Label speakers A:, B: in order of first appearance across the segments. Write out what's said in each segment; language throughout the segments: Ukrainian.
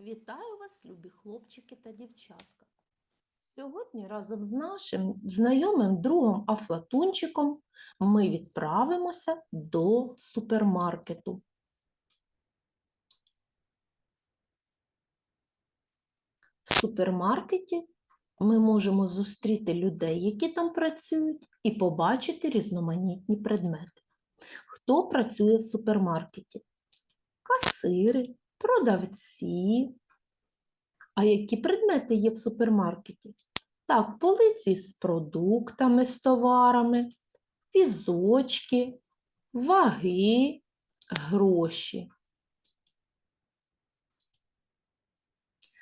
A: Вітаю вас, любі хлопчики та дівчатка. Сьогодні разом з нашим знайомим другом Афлатунчиком ми відправимося до супермаркету. В супермаркеті ми можемо зустріти людей, які там працюють, і побачити різноманітні предмети. Хто працює в супермаркеті? Касири, продавці. А які предмети є в супермаркеті? Так, полиці з продуктами, з товарами, візочки, ваги, гроші.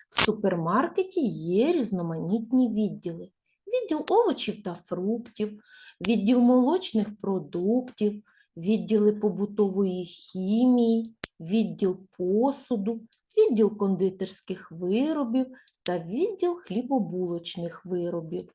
A: В супермаркеті є різноманітні відділи. Відділ овочів та фруктів, відділ молочних продуктів, відділи побутової хімії, відділ посуду, відділ кондитерських виробів та відділ хлібобулочних виробів.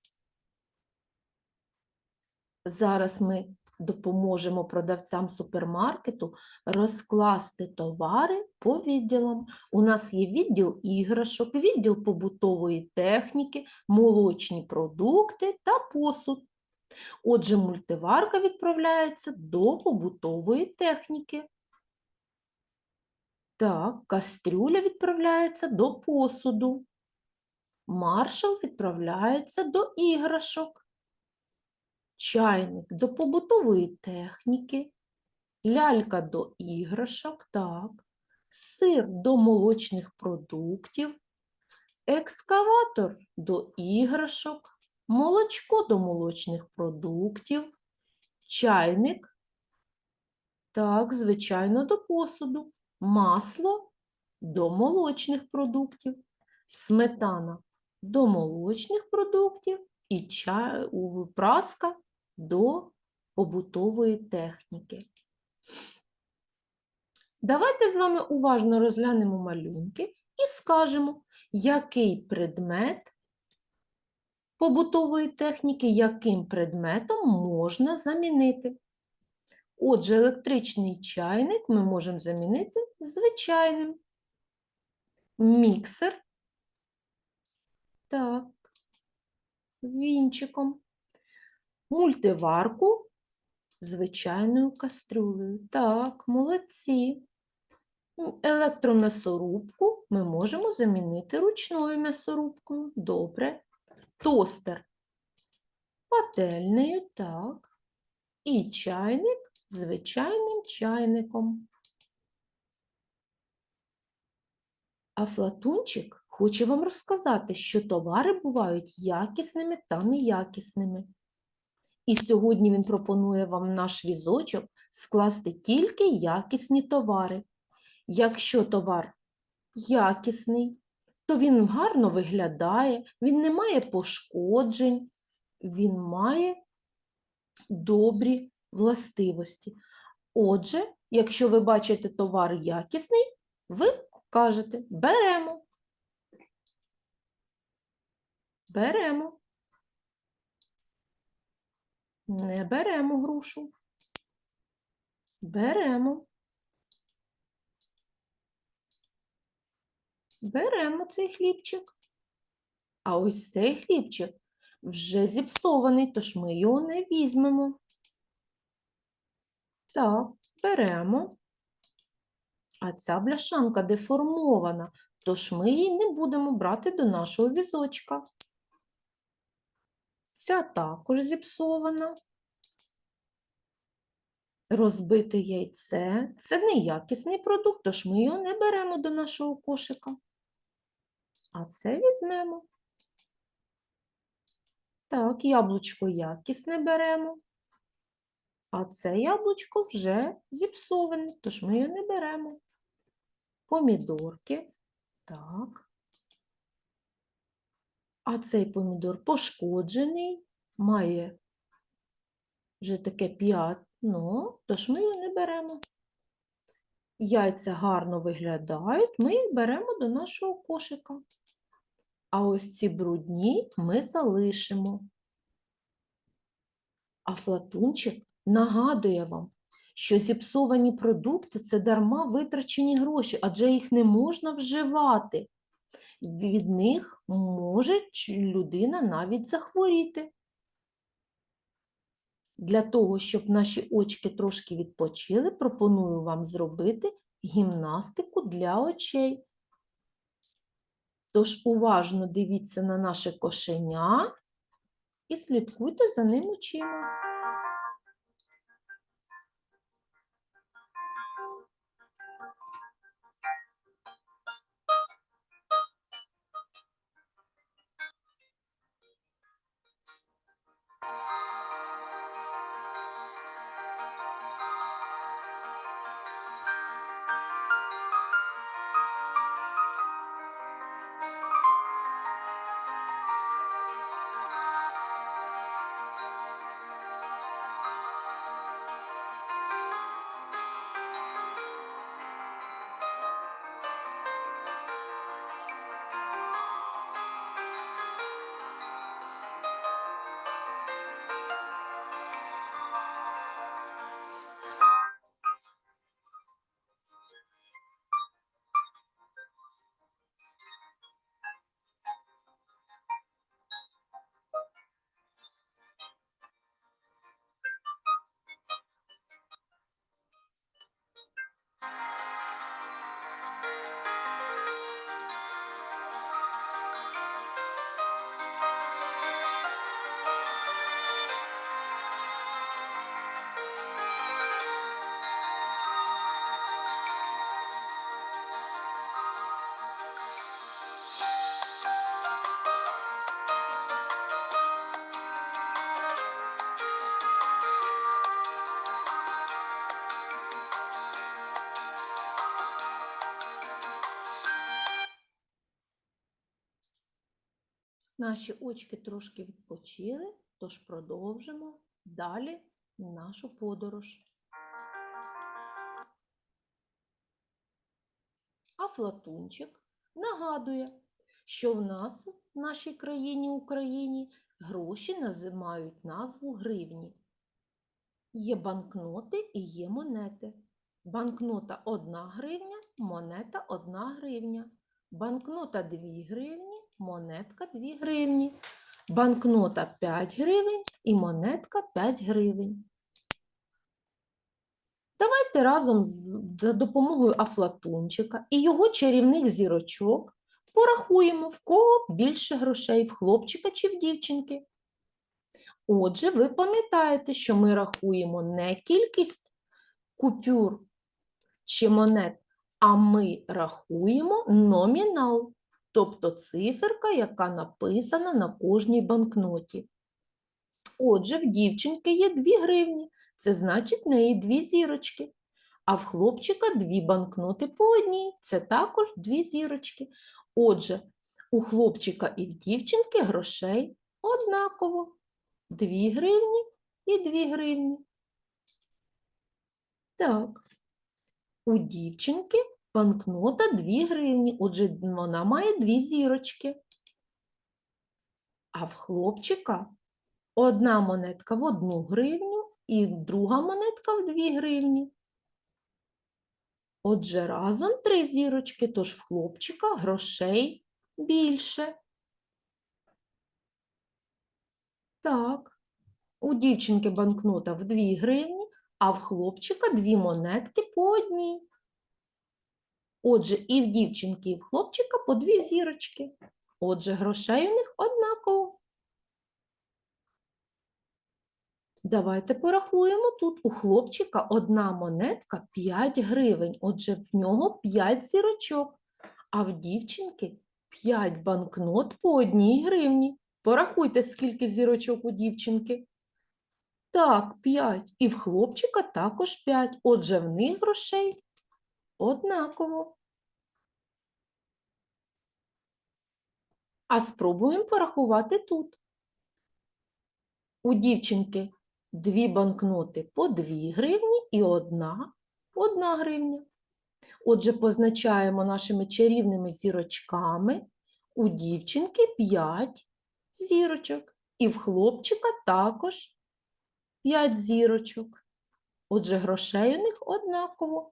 A: Зараз ми допоможемо продавцям супермаркету розкласти товари по відділам. У нас є відділ іграшок, відділ побутової техніки, молочні продукти та посуд. Отже, мультиварка відправляється до побутової техніки. Так, кастрюля відправляється до посуду. Маршал відправляється до іграшок. Чайник до побутової техніки. Лялька до іграшок, так. Сир до молочних продуктів. Екскаватор до іграшок. Молочко до молочних продуктів. Чайник. Так, звичайно, до посуду масло до молочних продуктів, сметана до молочних продуктів і чай, праска до побутової техніки. Давайте з вами уважно розглянемо малюнки і скажемо, який предмет побутової техніки, яким предметом можна замінити. Отже, електричний чайник ми можемо замінити звичайним. Міксер. Так, вінчиком. Мультиварку звичайною кастрюлею. Так, молодці. Електром'ясорубку ми можемо замінити ручною м'ясорубкою. Добре. Тостер пательнею, так. І чайник звичайним чайником. А Флатунчик хоче вам розказати, що товари бувають якісними та неякісними. І сьогодні він пропонує вам наш візочок скласти тільки якісні товари. Якщо товар якісний, то він гарно виглядає, він не має пошкоджень, він має добрі властивості. Отже, якщо ви бачите товар якісний, ви кажете беремо. Беремо. Не беремо грушу. Беремо. Беремо цей хлібчик. А ось цей хлібчик вже зіпсований, тож ми його не візьмемо. Так, беремо. А ця бляшанка деформована, тож ми її не будемо брати до нашого візочка. Ця також зіпсована. Розбите яйце це неякісний продукт, тож ми його не беремо до нашого кошика. А це візьмемо. Так, яблучко якісне беремо. А це яблучко вже зіпсоване, тож ми його не беремо. Помідорки. Так. А цей помідор пошкоджений, має вже таке п'ятно, тож ми його не беремо. Яйця гарно виглядають, ми їх беремо до нашого кошика. А ось ці брудні ми залишимо. А флатунчик нагадує вам, що зіпсовані продукти це дарма витрачені гроші, адже їх не можна вживати. Від них може людина навіть захворіти. Для того, щоб наші очки трошки відпочили, пропоную вам зробити гімнастику для очей. Тож уважно дивіться на наше кошеня і слідкуйте за ним очима. Наші очки трошки відпочили, тож продовжимо далі нашу подорож. Афлатунчик нагадує, що в нас в нашій країні Україні гроші називають назву гривні. Є банкноти і є монети. Банкнота 1 гривня, монета 1 гривня. Банкнота 2 гривні, монетка 2 гривні. Банкнота 5 гривень і монетка 5 гривень. Давайте разом за допомогою Афлатунчика і його чарівних зірочок порахуємо, в кого більше грошей, в хлопчика чи в дівчинки. Отже, ви пам'ятаєте, що ми рахуємо не кількість купюр чи монет, а ми рахуємо номінал, тобто циферка, яка написана на кожній банкноті. Отже, в дівчинки є 2 гривні, це значить в неї дві зірочки. А в хлопчика дві банкноти по одній, це також дві зірочки. Отже, у хлопчика і в дівчинки грошей однаково. 2 гривні і 2 гривні. Так, у дівчинки банкнота 2 гривні, отже, вона має дві зірочки. А в хлопчика одна монетка в 1 гривню і друга монетка в 2 гривні. Отже, разом три зірочки, тож в хлопчика грошей більше. Так, у дівчинки банкнота в 2 гривні, а в хлопчика дві монетки по одній. Отже, і в дівчинки, і в хлопчика по дві зірочки. Отже, грошей у них однаково. Давайте порахуємо тут. У хлопчика одна монетка 5 гривень, отже, в нього 5 зірочок, а в дівчинки 5 банкнот по одній гривні. Порахуйте, скільки зірочок у дівчинки. Так, 5. І в хлопчика також 5. Отже, в них грошей однаково. А спробуємо порахувати тут. У дівчинки дві банкноти по 2 гривні і одна по 1 гривня. Отже, позначаємо нашими чарівними зірочками. У дівчинки 5 зірочок, і в хлопчика також 5 зірочок. Отже, грошей у них однаково.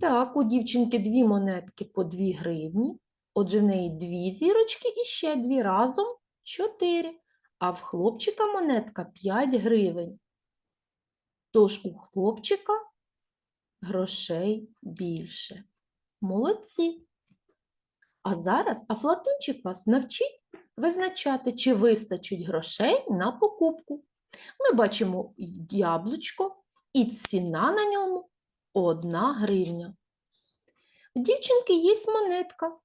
A: Так, у дівчинки дві монетки по 2 гривні. Отже, в неї дві зірочки і ще дві разом чотири. А в хлопчика монетка 5 гривень. Тож у хлопчика грошей більше. Молодці. А зараз Афлатончик вас навчить визначати, чи вистачить грошей на покупку. Ми бачимо яблучко, і ціна на ньому 1 гривня. У дівчинки є монетка.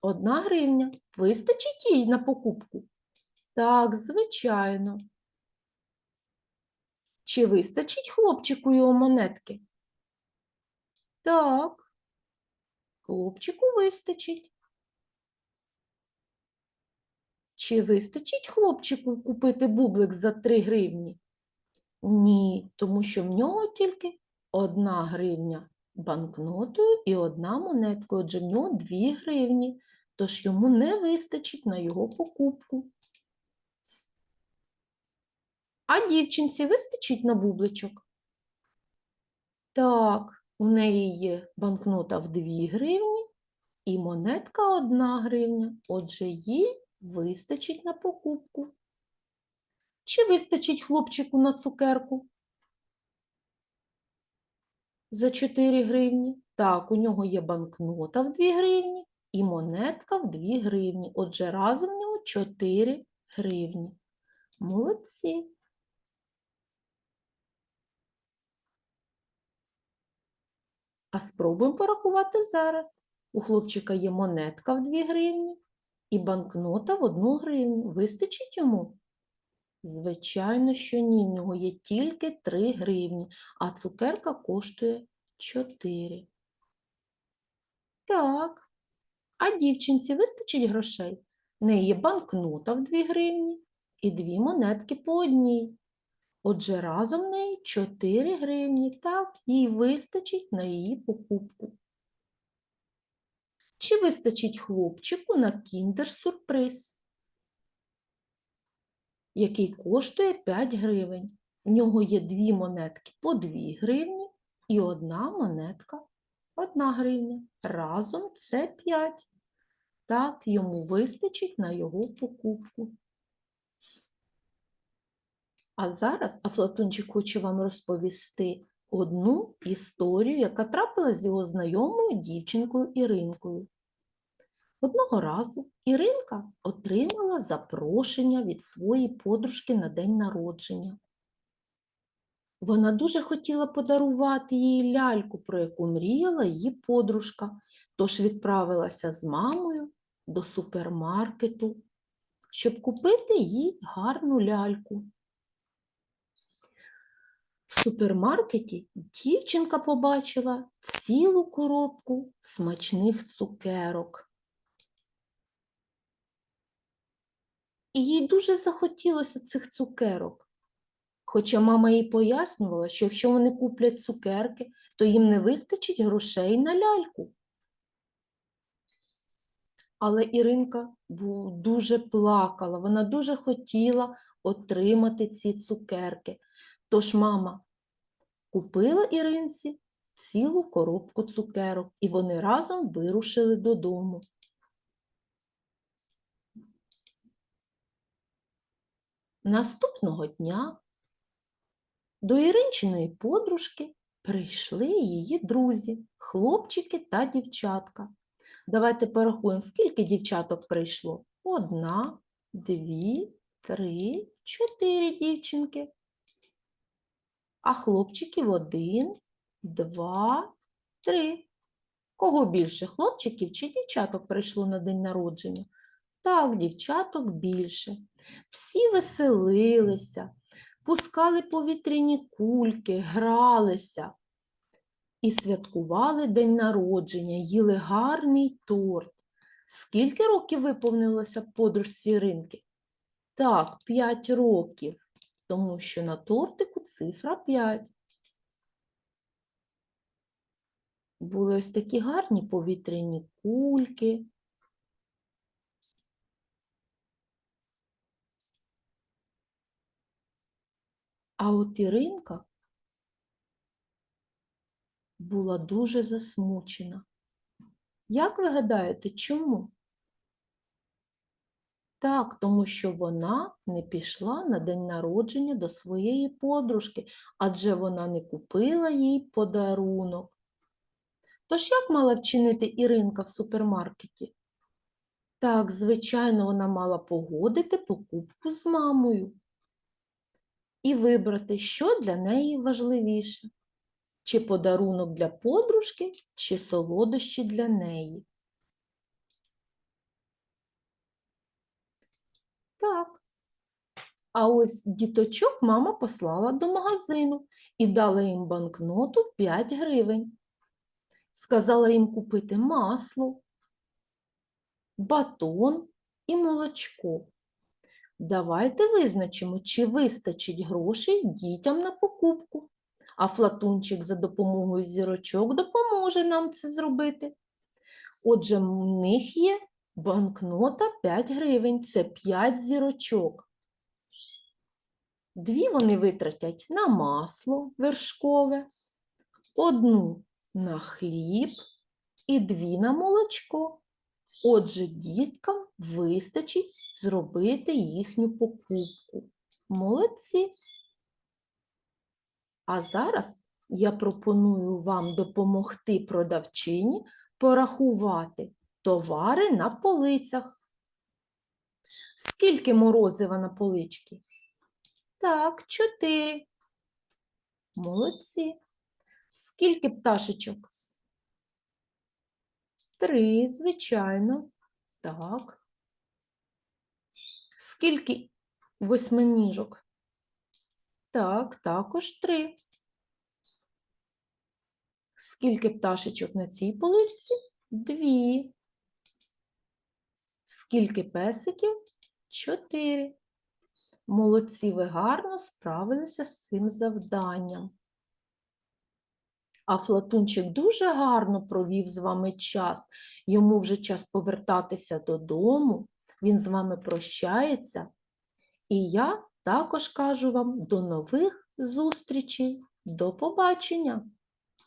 A: 1 гривня. Вистачить їй на покупку? Так, звичайно. Чи вистачить хлопчику його монетки? Так, хлопчику вистачить. Чи вистачить хлопчику купити бублик за 3 гривні? Ні, тому що в нього тільки одна гривня банкнотою і одна монеткою, отже в нього 2 гривні, тож йому не вистачить на його покупку. А дівчинці вистачить на бубличок? Так, у неї є банкнота в 2 гривні і монетка 1 гривня, отже, їй вистачить на покупку. Чи вистачить хлопчику на цукерку? За 4 гривні. Так, у нього є банкнота в 2 гривні і монетка в 2 гривні. Отже, разом в нього 4 гривні. Молодці. А спробуємо порахувати зараз. У хлопчика є монетка в 2 гривні і банкнота в 1 гривню. Вистачить йому? Звичайно, що ні, в нього є тільки 3 гривні, а цукерка коштує 4. Так, а дівчинці вистачить грошей? В неї є банкнота в 2 гривні і дві монетки по одній. Отже, разом в неї 4 гривні. Так, їй вистачить на її покупку. Чи вистачить хлопчику на кіндер-сюрприз, який коштує 5 гривень? В нього є дві монетки по 2 гривні і одна монетка 1 гривня. Разом це 5. Так, йому вистачить на його покупку. А зараз Афлатончик хоче вам розповісти одну історію, яка трапилась з його знайомою дівчинкою Іринкою. Одного разу Іринка отримала запрошення від своєї подружки на день народження. Вона дуже хотіла подарувати їй ляльку, про яку мріяла її подружка, тож відправилася з мамою до супермаркету, щоб купити їй гарну ляльку. В супермаркеті дівчинка побачила цілу коробку смачних цукерок. І їй дуже захотілося цих цукерок. Хоча мама їй пояснювала, що якщо вони куплять цукерки, то їм не вистачить грошей на ляльку. Але Іринка дуже плакала, вона дуже хотіла отримати ці цукерки. Тож мама купила Іринці цілу коробку цукерок, і вони разом вирушили додому. Наступного дня до Іринчиної подружки прийшли її друзі, хлопчики та дівчатка. Давайте порахуємо, скільки дівчаток прийшло. Одна, дві, три, чотири дівчинки. А хлопчиків один, два, три. Кого більше хлопчиків чи дівчаток прийшло на день народження? Так, дівчаток більше. Всі веселилися, пускали повітряні кульки, гралися і святкували день народження, їли гарний торт. Скільки років виповнилося подружці Іринки? Так, 5 років, тому що на тортику цифра 5. Були ось такі гарні повітряні кульки. А от Іринка була дуже засмучена. Як ви гадаєте, чому? Так, тому що вона не пішла на день народження до своєї подружки, адже вона не купила їй подарунок. Тож як мала вчинити Іринка в супермаркеті? Так, звичайно, вона мала погодити покупку з мамою і вибрати, що для неї важливіше. Чи подарунок для подружки, чи солодощі для неї. Так. А ось діточок мама послала до магазину і дала їм банкноту 5 гривень. Сказала їм купити масло, батон і молочко. Давайте визначимо, чи вистачить грошей дітям на покупку. А флатунчик за допомогою зірочок допоможе нам це зробити. Отже, в них є банкнота 5 гривень, це 5 зірочок. Дві вони витратять на масло вершкове, одну на хліб і дві на молочко. Отже, діткам вистачить зробити їхню покупку. Молодці! А зараз я пропоную вам допомогти продавчині порахувати товари на полицях. Скільки морозива на поличці? Так, чотири. Молодці. Скільки пташечок? Три, звичайно. Так. Скільки восьминіжок? Так, також три. Скільки пташечок на цій поличці? Дві. Скільки песиків? Чотири. Молодці, ви гарно справилися з цим завданням. А Флатунчик дуже гарно провів з вами час. Йому вже час повертатися додому. Він з вами прощається. І я також кажу вам до нових зустрічей. До побачення!